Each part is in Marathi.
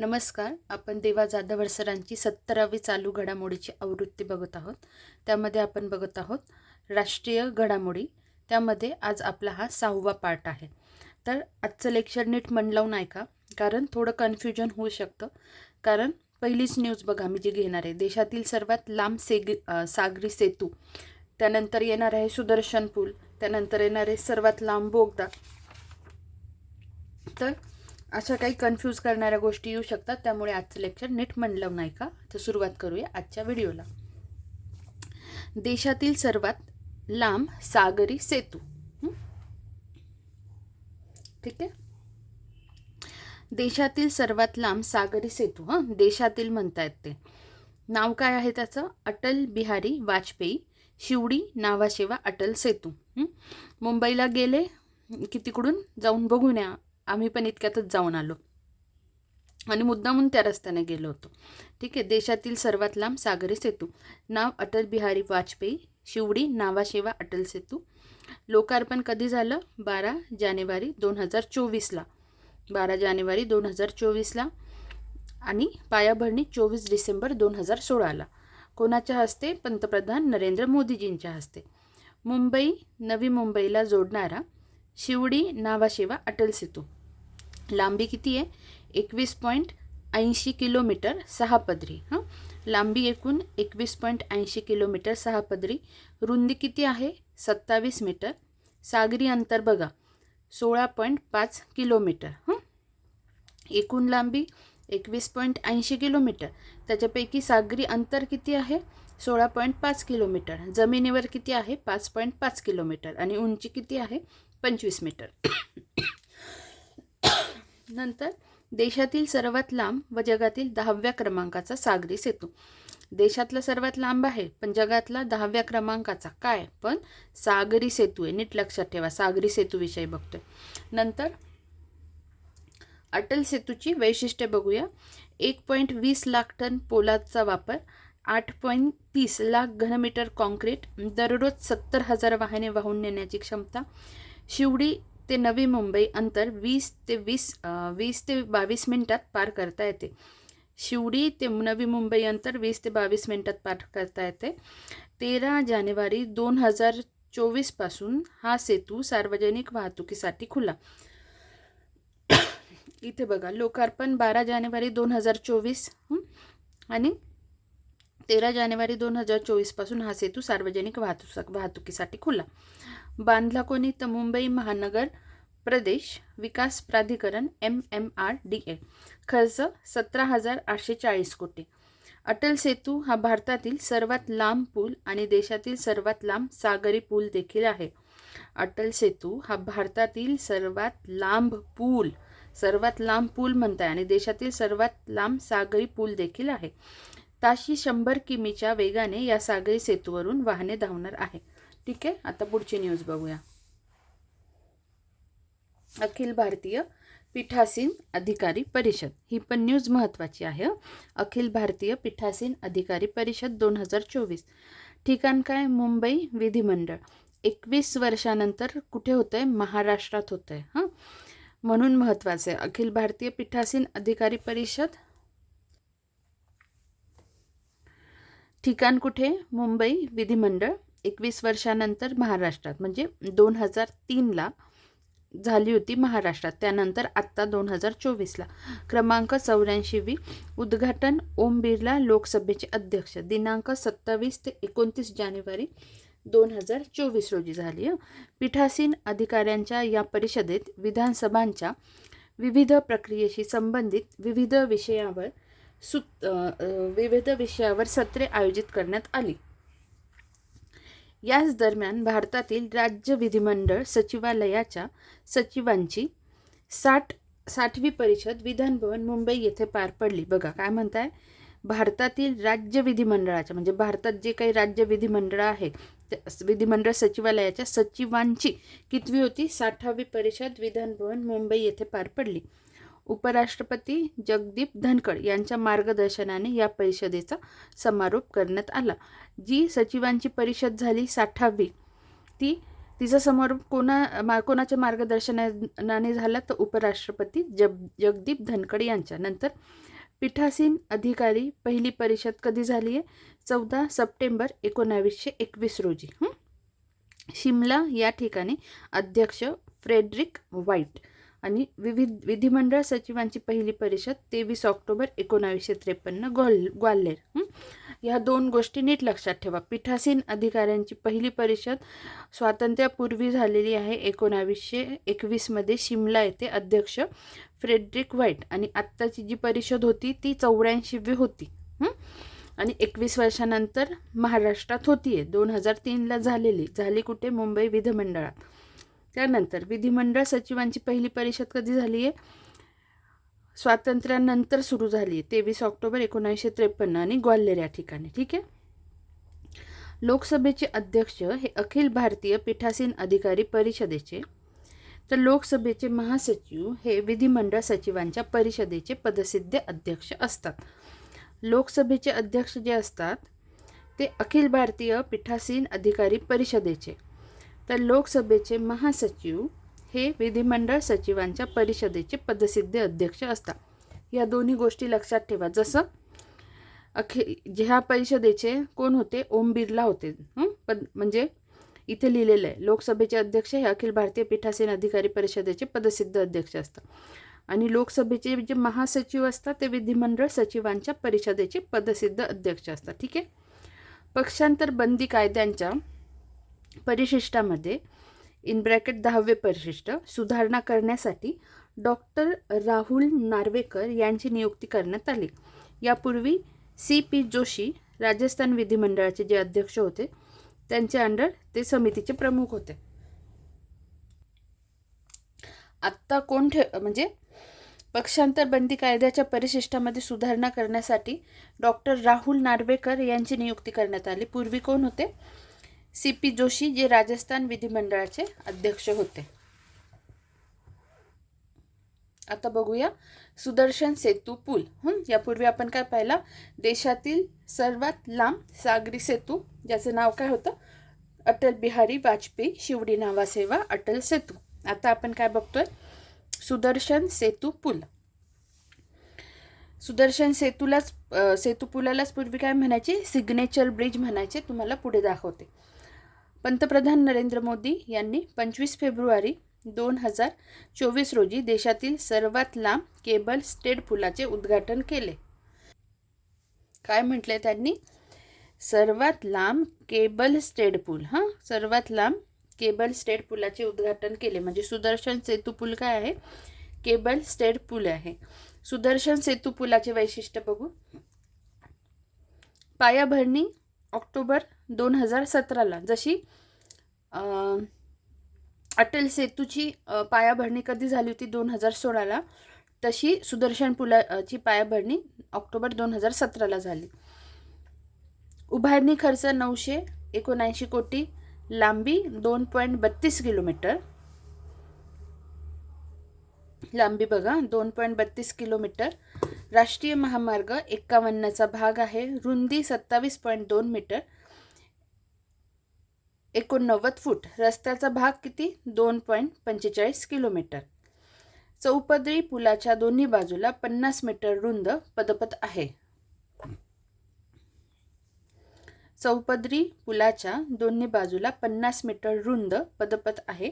नमस्कार. आपण देवा जाधव सरांची सत्तरावी चालू घडामोडीची आवृत्ती बघत आहोत. त्यामध्ये आपण बघत आहोत राष्ट्रीय घडामोडी. त्यामध्ये आज आपला हा सहावा पार्ट आहे. तर आजचं लेक्चर नीट मन लावून ऐका. कारण थोडं कन्फ्युजन होऊ शकतं. कारण पहिलीच न्यूज बघा मी जी घेणार आहे. देशातील सर्वात लांब सेग सागरी सेतू. त्यानंतर येणार आहे सुदर्शन पूल. त्यानंतर येणार आहे सर्वात लांब बोगदा. तर अशा काही कन्फ्यूज करणाऱ्या गोष्टी येऊ शकतात. त्यामुळे आजचं लेक्चर नीट म्हणलं नाही का? तर सुरुवात करूया आजच्या व्हिडिओला देशातील सर्वात लांब सागरी सेतू. ठीक आहे? देशातील सर्वात लांब सागरी सेतू हां? देशातील म्हणतायत ते. नाव काय आहे त्याचं? अटल बिहारी वाजपेयी. शिवडी नावाशेवा अटल सेतू. मुंबईला गेले की तिकडून जाऊन बघून या. आम्ही पण इतक्यातच जाऊन आलो. आणि मुद्दामून त्या रस्त्याने गेलो होतो. ठीक आहे देशातील सर्वात लांब सागरी सेतू. नाव अटल बिहारी वाजपेयी शिवडी नावाशेवा अटल सेतू. लोकार्पण कधी झालं? बारा जानेवारी दोन हजार चोवीसला. बारा जानेवारी दोन हजार चोवीसला आणि पायाभरणी चोवीस डिसेंबर दोन हजार सोळाला. कोणाच्या हस्ते? पंतप्रधान नरेंद्र मोदीजींच्या हस्ते. मुंबई नवी मुंबईला जोडणारा शिवडी नावाशेवा अटल सेतू. लांबी किती आहे? एकवीस पॉईंट ऐंशी किलोमीटर सहा पदरी हां? लांबी एकूण एकवीस पॉईंट ऐंशी किलोमीटर सहा पदरी रुंदी किती आहे? सत्तावीस मीटर. सागरी अंतर बघा. सोळा पॉईंट पाच किलोमीटर. हं? एकूण लांबी एकवीस पॉईंट ऐंशी किलोमीटर. त्याच्यापैकी सागरी अंतर किती आहे? सोळा पॉईंट पाच किलोमीटर. जमिनीवर किती आहे? पाच पॉईंट पाच किलोमीटर. आणि उंची किती आहे? पंचवीस मीटर. नंतर देशातील सर्वात लांब व जगातील दहाव्या क्रमांकाचा सागरी सेतू. देशातला सर्वात लांब आहे पण जगातला दहाव्या क्रमांकाचा काय? पण सागरी सेतू आहे नीट लक्षात ठेवा सागरी सेतूविषयी बघतोय. नंतर अटल सेतूची वैशिष्ट्ये बघूया. एक पॉईंट वीस लाख टन पोलादचा वापर आठ पॉईंट तीस लाख घनमीटर कॉन्क्रीट दररोज सत्तर हजार वाहने वाहून नेण्याची क्षमता शिवडी ते नवी मुंबई अंतर वीस ते वीस वीस ते बावीस मिनटात पार करता येते. शिवडी ते नवी मुंबई अंतर वीस ते बावीस मिनटात पार करता येते. तेरा जानेवारी दोन हजार चोवीसपासून हा सेतू सार्वजनिक वाहतुकीसाठी खुला. इथे बघा लोकार्पण बारा जानेवारी दोन हजार चोवीस आणि तेरा जानेवारी दोन हजार चोवीसपासून हा सेतू सार्वजनिक वाहतूक वाहतुकीसाठी खुला. बांधला कोणी तर मुंबई महानगर प्रदेश विकास प्राधिकरण M M R D A खर्च सतरा हजार आठशे चाळीस कोटी. अटल सेतू हा भारतातील सर्वात लांब पूल आणि देशातील सर्वात लांब सागरी पूल देखील आहे. अटल सेतू हा भारतातील सर्वात लांब पूल सर्वात लांब पूल म्हणताय आणि देशातील सर्वात लांब सागरी पूल देखील आहे. ताशी शंभर किमीच्या वेगाने या सागरी सेतूवरून वाहने धावणार आहे. ठीक आहे? आता पुढची न्यूज बघूया. अखिल भारतीय पीठासीन अधिकारी परिषद. ही पण न्यूज महत्त्वाची आहे. अखिल भारतीय पीठासीन अधिकारी परिषद दोन हजार चोवीस. ठिकाण काय? मुंबई विधिमंडळ. एकवीस वर्षानंतर कुठे होतं आहे महाराष्ट्रात होतं आहे हां? म्हणून महत्त्वाचं आहे. अखिल भारतीय पीठासीन अधिकारी परिषद? ठिकाण कुठे? मुंबई विधिमंडळ. एकवीस वर्षानंतर महाराष्ट्रात म्हणजे दोन हजार तीनला झाली होती महाराष्ट्रात. त्यानंतर आत्ता दोन हजार चोवीसला. क्रमांक चौऱ्याऐंशीवी उद्घाटन ओम बिर्ला लोकसभेचे अध्यक्ष. दिनांक सत्तावीस ते एकोणतीस जानेवारी दोन हजार चोवीस रोजी झाली पीठासीन अधिकाऱ्यांच्या या परिषदेत विधानसभांच्या विविध प्रक्रियेशी संबंधित विविध विषयावर सु विविध विषयावर सत्रे आयोजित करण्यात आली. याच दरम्यान भारतातील राज्य विधिमंडळ सचिवालयाच्या सचिवांची साठ साठवी परिषद विधानभवन मुंबई येथे पार पडली. बघा काय म्हणताय? भारतातील राज्य विधिमंडळाच्या म्हणजे भारतात जे काही राज्य विधिमंडळ आहे त्या विधिमंडळ सचिवालयाच्या सचिवांची कितवी होती? साठावी परिषद विधानभवन मुंबई येथे पार पडली. उपराष्ट्रपती जगदीप धनखड यांच्या मार्गदर्शनाने या परिषदेचा समारोप करण्यात आला. जी सचिवांची परिषद झाली साठावी ती तिचा समारोप कोणा मा कोणाच्या मार्गदर्शनाने झाला तर उपराष्ट्रपती जग जगदीप धनखड यांच्या. नंतर पीठासीन अधिकारी पहिली परिषद कधी झाली आहे? चौदा सप्टेंबर एकोणावीसशे एकवीस रोजी. शिमला या ठिकाणी अध्यक्ष फ्रेडरिक व्हाईट आणि विविध विधिमंडळ सचिवांची पहिली परिषद तेवीस ऑक्टोबर एकोणावीसशे त्रेपन्न ग्वाल ग्वाल्हेर. ह्या दोन गोष्टी नीट लक्षात ठेवा. पीठासीन अधिकाऱ्यांची पहिली परिषद स्वातंत्र्यापूर्वी झालेली आहे एकोणावीसशे एकवीसमध्ये शिमला येथे अध्यक्ष फ्रेडरिक व्हाईट आणि आत्ताची जी परिषद होती ती चौऱ्याऐंशीवी होती. आणि एकवीस वर्षानंतर महाराष्ट्रात होती आहे दोन हजार तीनला झालेली. झाली कुठे? मुंबई विधिमंडळात. त्यानंतर विधिमंडळ सचिवांची पहिली परिषद कधी झाली आहे? स्वातंत्र्यानंतर सुरू झाली आहे. तेवीस ऑक्टोबर एकोणीसशे त्रेपन्न आणि ग्वाल्हेर या ठिकाणी. ठीक आहे? लोकसभेचे अध्यक्ष हे अखिल भारतीय पीठासीन अधिकारी परिषदेचे. तर लोकसभेचे महासचिव हे विधिमंडळ सचिवांच्या परिषदेचे पदसिद्ध अध्यक्ष असतात. लोकसभेचे अध्यक्ष जे असतात ते अखिल भारतीय पीठासीन अधिकारी परिषदेचे. तर लोकसभेचे महासचिव हे विधिमंडळ सचिवांच्या परिषदेचे पदसिद्ध अध्यक्ष असतात. या दोन्ही गोष्टी लक्षात ठेवा. जसं अखे ह्या परिषदेचे कोण होते? ओम बिर्ला होते. पद म्हणजे इथे लिहिलेलं आहे लोकसभेचे अध्यक्ष हे अखिल भारतीय पीठासीन अधिकारी परिषदेचे पदसिद्ध अध्यक्ष असतात. आणि लोकसभेचे जे महासचिव असतात ते विधिमंडळ सचिवांच्या परिषदेचे पदसिद्ध अध्यक्ष असतात. ठीक आहे? पक्षांतर बंदी कायद्यांच्या परिशिष्टामध्ये इन ब्रॅकेट दहावे परिशिष्ट सुधारणा करण्यासाठी डॉक्टर राहुल नार्वेकर यांची नियुक्ती करण्यात आली. यापूर्वी सी पी जोशी राजस्थान विधिमंडळाचे जे अध्यक्ष होते त्यांच्या अंडर ते समितीचे प्रमुख होते. आत्ता कोण ठे म्हणजे पक्षांतर बंदी कायद्याच्या परिशिष्टामध्ये सुधारणा करण्यासाठी डॉक्टर राहुल नार्वेकर यांची नियुक्ती करण्यात आली. पूर्वी कोण होते? सी पी जोशी जे राजस्थान विधिमंडळाचे अध्यक्ष होते. आता बघूया. सुदर्शन सेतू पूल. हं यापूर्वी आपण काय पाहिला? देशातील सर्वात लांब सागरी सेतू ज्याचं नाव काय होतं? अटल बिहारी वाजपेयी शिवडी नावासेवा अटल सेतू. आता आपण काय बघतोय? सुदर्शन सेतू पूल. सुदर्शन सेतूलाच सेतू पुलालाच पूर्वी काय म्हणायचे? सिग्नेचर ब्रिज म्हणायचे तुम्हाला पुढे दाखवते. पंतप्रधान नरेंद्र मोदी यांनी पंचवीस फेब्रुवारी दोन हजार चोवीस रोजी देशातील सर्वात लांब केबल स्टेड पुलाचे उद्घाटन केले. काय म्हटले त्यांनी? सर्वात लांब केबल स्टेड पूल हां? सर्वात लांब केबल स्टेड पुलाचे उद्घाटन केले. म्हणजे सुदर्शन सेतू पूल काय आहे? केबल स्टेड पूल आहे. सुदर्शन सेतू पुलाचे वैशिष्ट्य बघू. पायाभरणी ऑक्टोबर दोन हजार सतराला जशी अटल सेतूची पायाभरणी कधी झाली होती दोन हजार सोळाला तशी सुदर्शन पुलाची पायाभरणी ऑक्टोबर दोन हजार सतराला झाली. उभारणी खर्च नऊशे एकोणऐंशी कोटी लांबी दोन पॉईंट बत्तीस किलोमीटर. लांबी बघा दोन पॉईंट बत्तीस किलोमीटर. राष्ट्रीय महामार्ग एक्कावन्नचा भाग आहे रुंदी सत्तावीस पॉईंट दोन मीटर. एकोणनव्वद फूट. रस्त्याचा भाग किती? दोन पॉईंट पंचेचाळीस किलोमीटर. चौपदरी पुलाच्या दोन्ही बाजूला पन्नास मीटर रुंद पदपथ आहे. चौपदरी पुलाच्या दोन्ही बाजूला पन्नास मीटर रुंद पदपथ आहे.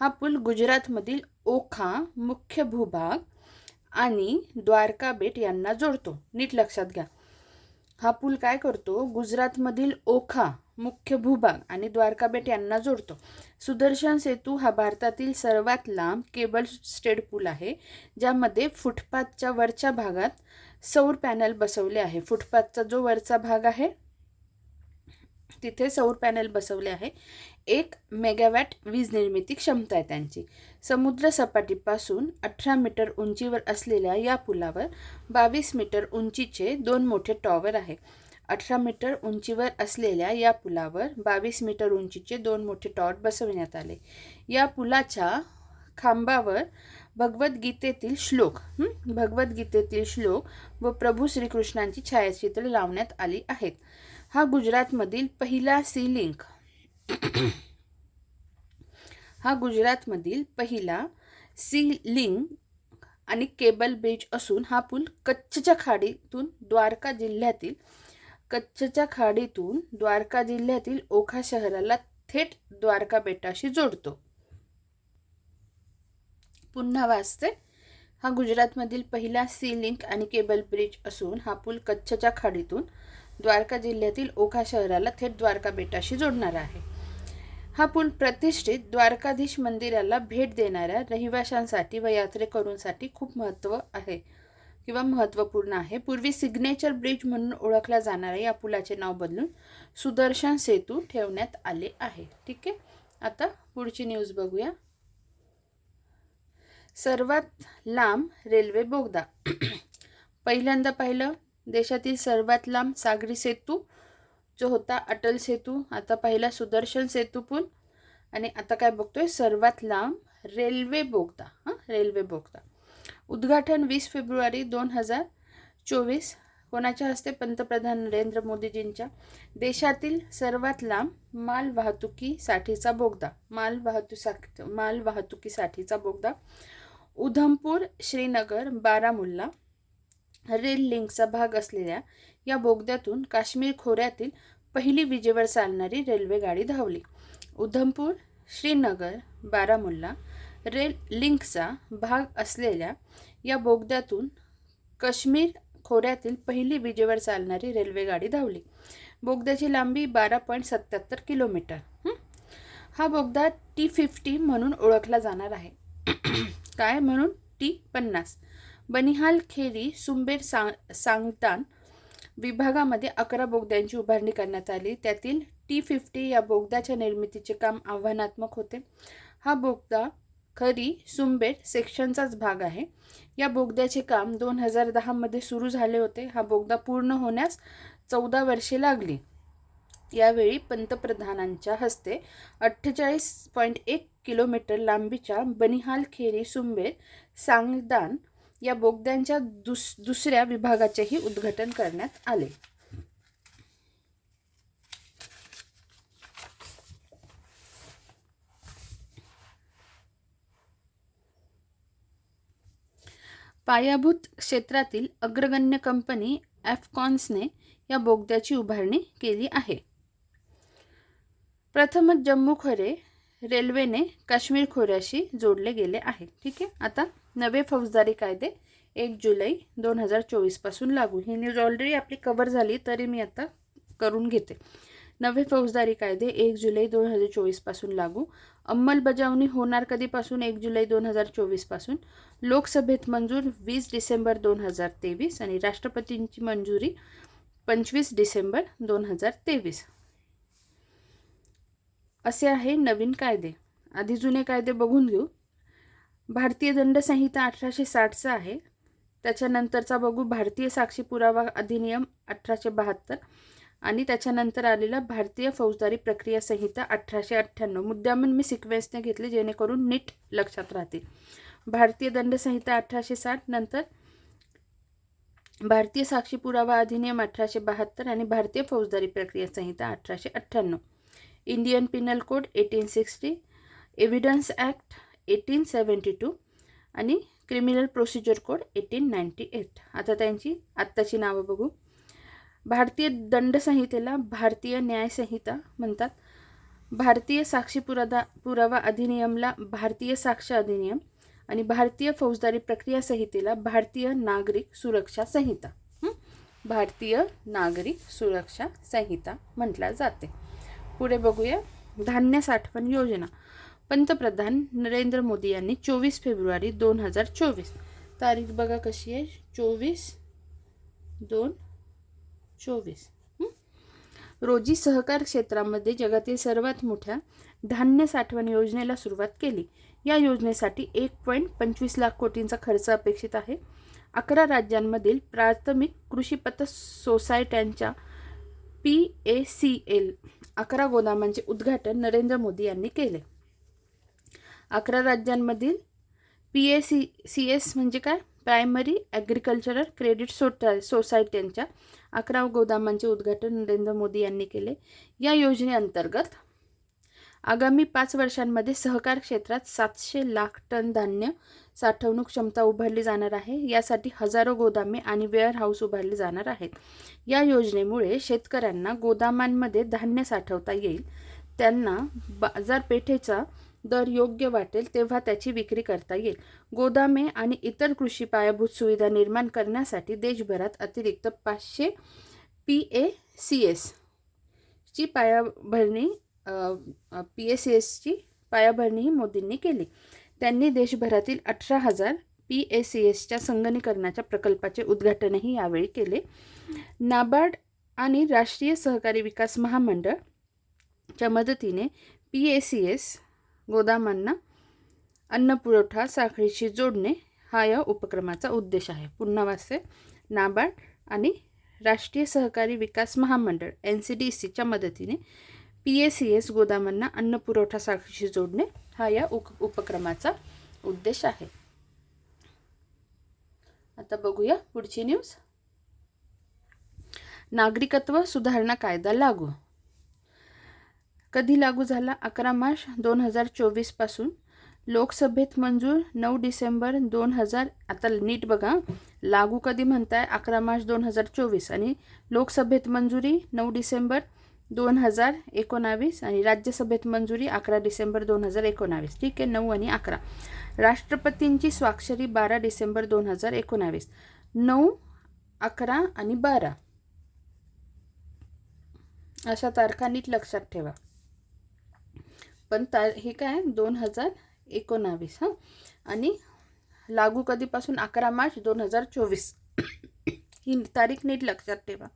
हा पूल गुजरातमधील ओखा मुख्य भूभाग आणि द्वारका बेट यांना जोडतो. नीट लक्षात घ्या. हा पूल काय करतो? गुजरातमधील ओखा मुख्य भूभाग आणि द्वारका बेट यांना जोडतो. सुदर्शन सेतू हा भारतातील सर्वात लांब केबल स्टेड पूल आहे ज्यामध्ये फुटपाथच्या वरच्या भागात सौर पॅनल बसवले आहे. फुटपाथचा जो वरचा भाग आहे तिथे सौर पॅनल बसवले आहे. एक मेगावॅट वीज निर्मिती क्षमता आहे त्यांची. समुद्र सपाटीपासून अठरा मीटर उंचीवर असलेल्या या पुलावर बावीस मीटर उंचीचे दोन मोठे टॉवर आहे. अठरा मीटर उंचीवर असलेल्या या पुलावर बावीस मीटर उंचीचे दोन मोठे टॉट बसविण्यात आले. या पुलाच्या खांबावर भगवद्गीतेतील श्लोक भगवद्गीतेतील श्लोक व प्रभू श्रीकृष्णांची छायाचित्रे लावण्यात आली आहेत. हा गुजरातमधील पहिला सी लिंक हा गुजरातमधील पहिला सी लिंक आणि केबल ब्रिज असून हा पूल कच्छच्या खाडीतून द्वारका जिल्ह्यातील कच्छच्या खाडीतून द्वारका जिल्ह्यातील ओखा शहराला थेट द्वारका बेटाशी जोडतो. पुन्हा वाचते. हा गुजरातमधील पहिला सी लिंक आणि केबल ब्रिज असून हा पूल कच्छच्या खाडीतून द्वारका जिल्ह्यातील ओखा शहराला थेट द्वारका बेटाशी जोडणारा आहे. हा पूल प्रतिष्ठित द्वारकाधीश मंदिराला भेट देणाऱ्या रहिवाशांसाठी व यात्रेकरूंसाठी खूप महत्त्व आहे. किंवा महत्त्वपूर्ण आहे. पूर्वी सिग्नेचर ब्रिज म्हणून ओळखला जाणाऱ्या या पुलाचे नाव बदलून सुदर्शन सेतू ठेवण्यात आले आहे. ठीक आहे? आता पुढची न्यूज बघूया. सर्वात लांब रेल्वे बोगदा. पहिल्यांदा पाहिलं देशातील सर्वात लांब सागरी सेतू जो होता अटल सेतू आता पहिला सुदर्शन सेतू पूल. आणि आता काय बघतोय? सर्वात लांब रेल्वे बोगदा हां रेल्वे बोगदा. उद्घाटन वीस फेब्रुवारी दोन हजार चोवीस. कोणाच्या हस्ते पंतप्रधान नरेंद्र मोदीजींच्या देशातील सर्वात लांब माल वाहतुकीसाठीचा बोगदा माल वाहतुसा माल वाहतुकीसाठीचा बोगदा उधमपूर श्रीनगर बारामुल्ला रेल लिंकचा भाग असलेल्या या बोगद्यातून काश्मीर खोऱ्यातील पहिली विजेवर चालणारी रेल्वे गाडी धावली. उधमपूर श्रीनगर बारामुल्ला रेल लिंकचा भाग असलेल्या या बोगद्यातून काश्मीर खोऱ्यातील पहिली विजेवर चालणारी रेल्वेगाडी धावली. बोगद्याची लांबी बारा पॉईंट सत्याहत्तर किलोमीटर. हा? बोगदा टी फिफ्टी म्हणून ओळखला जाणार आहे. काय म्हणून? टी पन्नास. बनिहाल खेरी सुंबेर सांग सांगतान विभागामध्ये अकरा बोगद्यांची उभारणी करण्यात आली. त्यातील टी फिफ्टी या बोगद्याच्या निर्मितीचे काम आव्हानात्मक होते. हा बोगदा खरी सुंबेट सेक्शनचाच भाग आहे. या बोगद्याचे काम दोन हजार दहामध्ये सुरू झाले होते. हा बोगदा पूर्ण होण्यास चौदा वर्षे लागली. यावेळी पंतप्रधानांच्या हस्ते अठ्ठेचाळीस पॉईंट एक किलोमीटर लांबीच्या बनिहाल खेरी सुंबेर सांगदान या बोगद्यांच्या दुस दुसऱ्या विभागाचेही उद्घाटन करण्यात आले. पायाभूत क्षेत्रातील अग्रगण्य कंपनी ॲफकॉन्सने या बोगद्याची उभारणी केली आहे. प्रथमच जम्मू खोरे रेल्वेने काश्मीर खोऱ्याशी जोडले गेले आहे. ठीक आहे? आता नवे फौजदारी कायदे एक जुलै दोन हजार चोवीसपासून लागू. ही न्यूज ऑलरेडी आपली कवर झाली तरी मी आता करून घेते. नवे फौजदारी कायदे एक जुलै दोन हजार चोवीसपासून लागू. अंमलबजावणी होणार कधीपासून? एक जुलै दोन हजार चोवीसपासून लोकसभेत मंजूर वीस डिसेंबर दोन हजार तेवीस आणि राष्ट्रपतींची मंजुरी पंचवीस डिसेंबर दोन हजार तेवीस. असे आहे नवीन कायदे. आधी जुने कायदे बघून घेऊ. भारतीय दंडसंहिता अठराशे साठचा आहे. त्याच्यानंतरचा बघू. भारतीय साक्षी पुरावा अधिनियम अठराशे बहात्तर. आणि त्याच्यानंतर आलेला भारतीय फौजदारी प्रक्रिया संहिता अठराशे अठ्ठ्याण्णव. मुद्दामून मी सिक्वेन्सने घेतले जेणेकरून नीट लक्षात राहतील. भारतीय दंडसंहिता अठराशे साठ नंतर भारतीय साक्षी पुरावा अधिनियम अठराशे बहात्तर आणि भारतीय फौजदारी प्रक्रिया संहिता अठराशे अठ्ठ्याण्णव. Indian penal code eighteen sixty evidence act eighteen seventy two आणि criminal procedure code eighteen ninety eight आता त्यांची आत्ताची नावं बघू. भारतीय दंडसंहितेला भारतीय न्यायसंहिता म्हणतात. भारतीय साक्षी पुरादा पुरावा अधिनियमला भारतीय साक्ष अधिनियम आणि भारतीय फौजदारी प्रक्रिया संहितेला भारतीय नागरिक सुरक्षा संहिता. भारतीय नागरिक सुरक्षा संहिता म्हटल्या जाते. पुढे बघूया. धान्य साठवण योजना. पंतप्रधान नरेंद्र मोदी यांनी चोवीस फेब्रुवारी दोन हजार चोवीस तारीख बघा कशी आहे. चोवीस दोन चोवीस. रोजी सहकार क्षेत्रामध्ये जगातील सर्वात मोठ्या धान्य साठवण योजनेला सुरुवात केली. या योजनेसाठी एक पॉईंट पंचवीस लाख कोटींचा खर्च अपेक्षित आहे. अकरा राज्यांमधील प्राथमिक कृषीपत सोसायट्यांच्या पी ए सी एल अकरा गोदामांचे उद्घाटन नरेंद्र मोदी यांनी केले. अकरा राज्यांमधील P A C C S म्हणजे काय? प्रायमरी ॲग्रिकल्चरल क्रेडिट सोटा सोसायट्यांच्या अकरा गोदामांचे उद्घाटन नरेंद्र मोदी यांनी केले. या योजनेअंतर्गत आगामी पाच वर्षांमध्ये सहकार क्षेत्रात सातशे लाख टन धान्य साठवणूक क्षमता उभारली जाणार आहे. यासाठी हजारो गोदामे आणि वेअरहाऊस उभारले जाणार आहेत. या योजनेमुळे शेतकऱ्यांना गोदामांमध्ये धान्य साठवता येईल. त्यांना बाजारपेठेचा दर योग्य वाटेल तेव्हा त्याची विक्री करता येईल. गोदामे आणि इतर कृषी पायाभूत सुविधा निर्माण करण्यासाठी देशभरात अतिरिक्त पाचशे पी ए सी एस ची पायाभरणी पी ए सी एसची पायाभरणीही मोदींनी केली. त्यांनी देशभरातील अठरा हजार पी ए सी एसच्या संगणीकरणाच्या प्रकल्पाचे उद्घाटनही यावेळी केले. नाबार्ड आणि राष्ट्रीय सहकारी विकास महामंडळच्या मदतीने पी ए सी एस गोदामांना अन्नपुरवठा साखळीशी जोडणे हा या उपक्रमाचा उद्देश आहे. पुन्हा वाचते. नाबार्ड आणि राष्ट्रीय सहकारी विकास महामंडळ एन सी डी सीच्या मदतीने पी ए सी एस गोदामांना अन्नपुरवठा साखळीशी जोडणे हा या उप उपक्रमाचा उद्देश आहे. आता बघूया पुढची न्यूज. नागरिकत्व सुधारणा कायदा लागू कधी लागू झाला अकरा मार्च दोन हजार चोवीसपासून लोकसभेत मंजूर नऊ डिसेंबर दोन हजार आता नीट बघा लागू कधी म्हणताय? अकरा मार्च दोन हजार चोवीस आणि लोकसभेत मंजुरी नऊ डिसेंबर दोन हजार एकोणावीस आणि राज्यसभेत मंजुरी अकरा डिसेंबर दोन हजार एकोणावीस. ठीक आहे नऊ आणि अकरा. राष्ट्रपतींची स्वाक्षरी बारा डिसेंबर दोन हजार एकोणावीस. नऊ अकरा आणि बारा. अशा तारखा नीट लक्षात ठेवा. पण तार हे काय दोन हजार एकोणावीस हां. आणि लागू कधीपासून? अकरा मार्च दोन हजार चोवीस. ही तारीख नीट लक्षात ठेवा.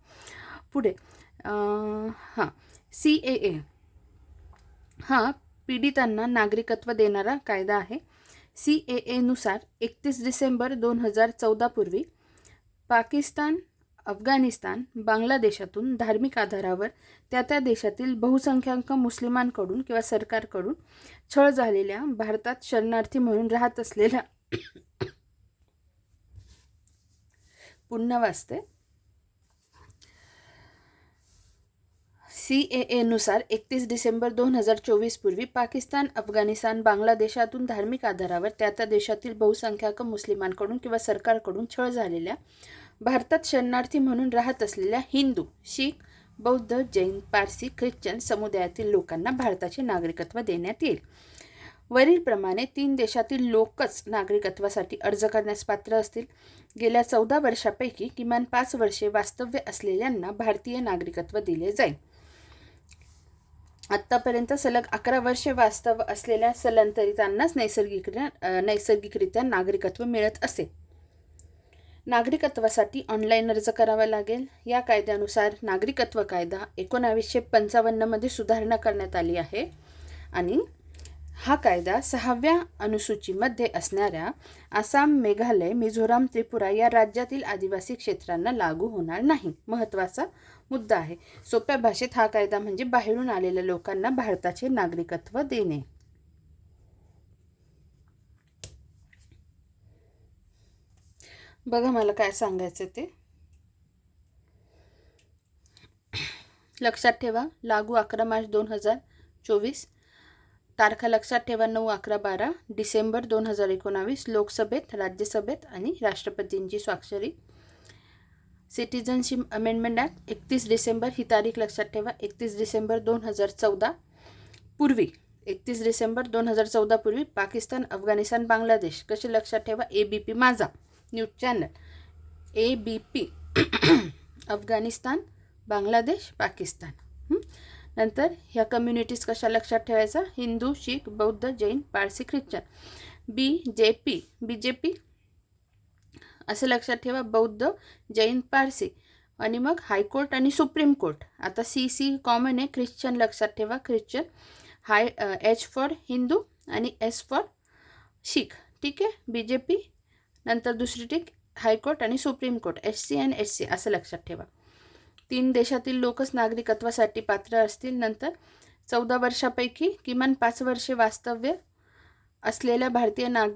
पुढे हां सी ए ए. हा पीडितांना नागरिकत्व देणारा कायदा आहे. सी ए एनुसार एकतीस डिसेंबर दोन हजार चौदापूर्वी पाकिस्तान अफगाणिस्तान बांगलादेशातून धार्मिक आधारावर त्या त्या देशातील बहुसंख्याक मुस्लिमांकडून किंवा सरकारकडून छळ झालेल्या भारतात शरणार्थी म्हणून राहत असलेल्या पुन्हा वाचते. सी ए एनुसार एकतीस डिसेंबर दोन हजार चोवीस पूर्वी पाकिस्तान अफगाणिस्तान बांगलादेशातून धार्मिक आधारावर त्या त्या देशातील बहुसंख्याक मुस्लिमांकडून किंवा सरकारकडून छळ झालेल्या भारतात शरणार्थी म्हणून राहत असलेल्या हिंदू शीख बौद्ध जैन पारसी ख्रिश्चन समुदायातील लोकांना भारताचे नागरिकत्व देण्यात येईल. वरीलप्रमाणे तीन देशातील लोकच नागरिकत्वासाठी अर्ज करण्यास पात्र असतील. गेल्या चौदा वर्षापैकी किमान पाच वर्षे वास्तव्य असलेल्यांना भारतीय नागरिकत्व दिले जाईल. आत्तापर्यंत सलग अकरा वर्षे वास्तव असलेल्या स्थलांतरितांनाच नैसर्गिकरित्या नैसर्गिकरित्या नागरिकत्व मिळत असे. नागरिकत्वासाठी ऑनलाईन अर्ज करावा लागेल. या कायद्यानुसार नागरिकत्व कायदा एकोणावीसशे पंचावन्नमध्ये सुधारणा करण्यात आली आहे. आणि हा कायदा सहाव्या अनुसूचीमध्ये असणाऱ्या आसाम मेघालय मिझोराम त्रिपुरा या राज्यातील आदिवासी क्षेत्रांना लागू होणार नाही. महत्त्वाचा मुद्दा आहे. सोप्या भाषेत हा कायदा म्हणजे बाहेरून आलेल्या लोकांना भारताचे नागरिकत्व देणे. बघा मला काय सांगायचं ते. लक्षात ठेवा लागू अकरा मार्च दोन हजार चोवीस. तारखा लक्षात ठेवा नऊ अकरा बारा डिसेंबर दोन हजार एकोणावीस. लोकसभेत राज्यसभेत आणि राष्ट्रपतींची स्वाक्षरी. सिटिझनशिप अमेंडमेंट ॲक्ट एकतीस डिसेंबर. ही तारीख लक्षात ठेवा एकतीस डिसेंबर दोन हजार चौदा. पूर्वी एकतीस डिसेंबर दोन हजार चौदापूर्वी पाकिस्तान अफगाणिस्तान बांगलादेश. कसे लक्षात ठेवा A B P Majha. News channel A B P Afghanistan Bangladesh Pakistan. नंतर ह्या कम्युनिटीज कशा लक्षात ठेवायचा? हिंदू शीख बौद्ध Jain Parsi Christian. B J P B J P असं लक्षात ठेवा. बौद्ध जैन पारसी. आणि मग हायकोर्ट आणि सुप्रीम कोर्ट. आता सी सी कॉमन आहे. ख्रिश्चन लक्षात ठेवा. Christian. High H for Hindu आणि एस फॉर शीख. ठीक आहे? बी जे पी नंतर दुसरी टीक हायकोर्ट आणि supreme court S C and S C असं लक्षात ठेवा. तीन देशातील लोकच नागरिकत्वासाठी पात्र असतील. नंतर चौदा वर्षापैकी किमान पाच वर्षे वास्तव्य असलेल्या भारतीय नाग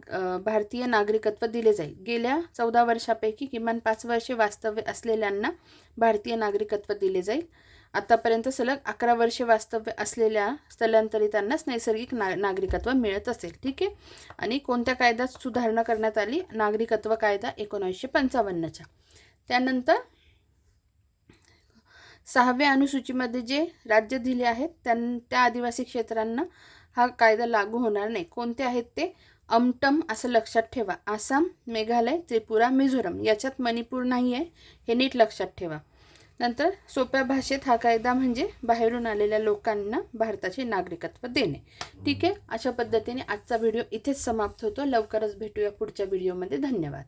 भारतीय नागरिकत्व दिले जाईल. गेल्या चौदा वर्षापैकी किमान पाच वर्षे वास्तव्य असलेल्यांना भारतीय नागरिकत्व दिले जाईल. आतापर्यंत सलग अकरा वर्षे वास्तव्य असलेल्या स्थलांतरितांनाच नैसर्गिक ना नागरिकत्व मिळत असेल ठीक आहे? आणि कोणत्या कायद्यात सुधारणा करण्यात आली? नागरिकत्व कायदा एकोणीसशे पंचावन्नच्या त्यानंतर सहाव्या अनुसूचीमध्ये जे राज्य दिले आहेत त्यां त्या आदिवासी क्षेत्रांना हा कायदा लागू होणार नाही. कोणते आहेत ते? अमटम असं लक्षात ठेवा. आसाम मेघालय त्रिपुरा मिझोरम याच्यात मणिपूर नाही आहे हे नीट लक्षात ठेवा. नंतर सोप्या भाषेत हा कायदा म्हणजे बाहेरून आलेल्या लोकांना भारताचे नागरिकत्व देणे. ठीक आहे? अशा पद्धतीने आजचा व्हिडिओ इथेच समाप्त होतो. लवकरच भेटूया पुढच्या व्हिडिओमध्ये. धन्यवाद.